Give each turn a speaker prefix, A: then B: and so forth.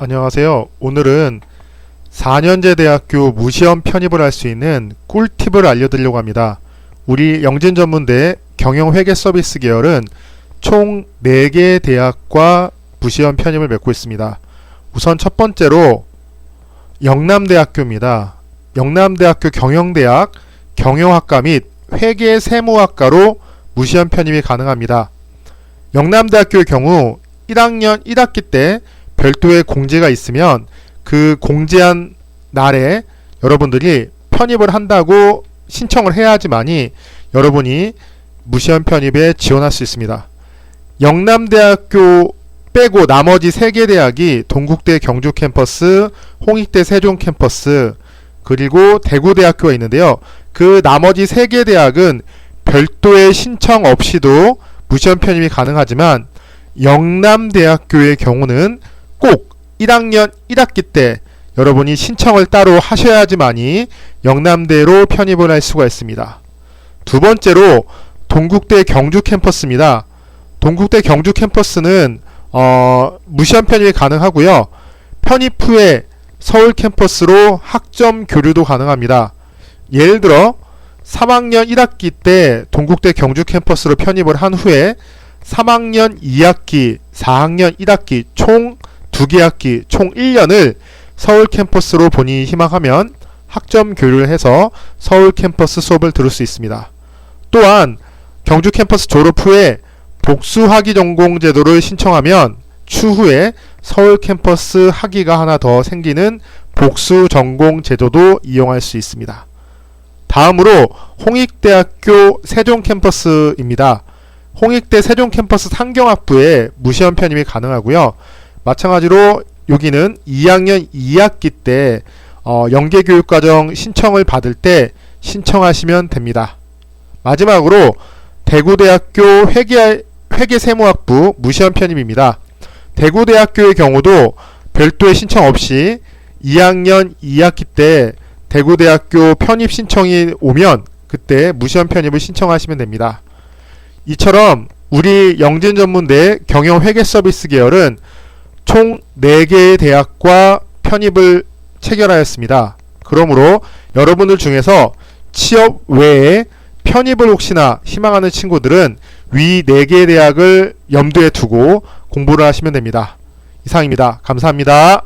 A: 안녕하세요. 오늘은 4년제 대학교 무시험 편입을 할 수 있는 꿀팁을 알려드리려고 합니다. 우리 영진전문대 경영회계 서비스 계열은 총 4개 대학과 무시험 편입을 맺고 있습니다. 우선 첫 번째로 영남대학교입니다. 영남대학교 경영대학 경영학과 및 회계 세무학과로 무시험 편입이 가능합니다. 영남대학교의 경우 1학년 1학기 때 별도의 공지가 있으면 그 공지한 날에 여러분들이 편입을 한다고 신청을 해야지만이 여러분이 무시험 편입에 지원할 수 있습니다. 영남대학교 빼고 나머지 3개 대학이 동국대 경주 캠퍼스, 홍익대 세종 캠퍼스, 그리고 대구대학교가 있는데요. 그 나머지 3개 대학은 별도의 신청 없이도 무시험 편입이 가능하지만 영남대학교의 경우는 꼭 1학년 1학기 때 여러분이 신청을 따로 하셔야지만이 영남대로 편입을 할 수가 있습니다. 두 번째로 동국대 경주 캠퍼스입니다. 동국대 경주 캠퍼스는 어, 무시한 편입이 가능하고요. 편입 후에 서울 캠퍼스로 학점 교류도 가능합니다. 예를 들어 3학년 1학기 때 동국대 경주 캠퍼스로 편입을 한 후에 3학년 2학기, 4학년 1학기 총 2개 학기 총 1년을 서울 캠퍼스로 본인이 희망하면 학점 교류를 해서 서울 캠퍼스 수업을 들을 수 있습니다. 또한 경주 캠퍼스 졸업 후에 복수 학위 전공 제도를 신청하면 추후에 서울 캠퍼스 학위가 하나 더 생기는 복수 전공 제도도 이용할 수 있습니다. 다음으로 홍익대학교 세종 캠퍼스입니다. 홍익대 세종 캠퍼스 상경학부에 무시험 편입이 가능하고요. 마찬가지로 여기는 2학년 2학기 때 어, 연계교육과정 신청을 받을 때 신청하시면 됩니다. 마지막으로 대구대학교 회계, 회계세무학부 무시험 편입입니다. 대구대학교의 경우도 별도의 신청 없이 2학년 2학기 때 대구대학교 편입 신청이 오면 그때 무시험 편입을 신청하시면 됩니다. 이처럼 우리 영진전문대 경영회계 서비스 계열은 총 4개의 대학과 편입을 체결하였습니다. 그러므로 여러분들 중에서 취업 외에 편입을 혹시나 희망하는 친구들은 위 4개의 대학을 염두에 두고 공부를 하시면 됩니다. 이상입니다. 감사합니다.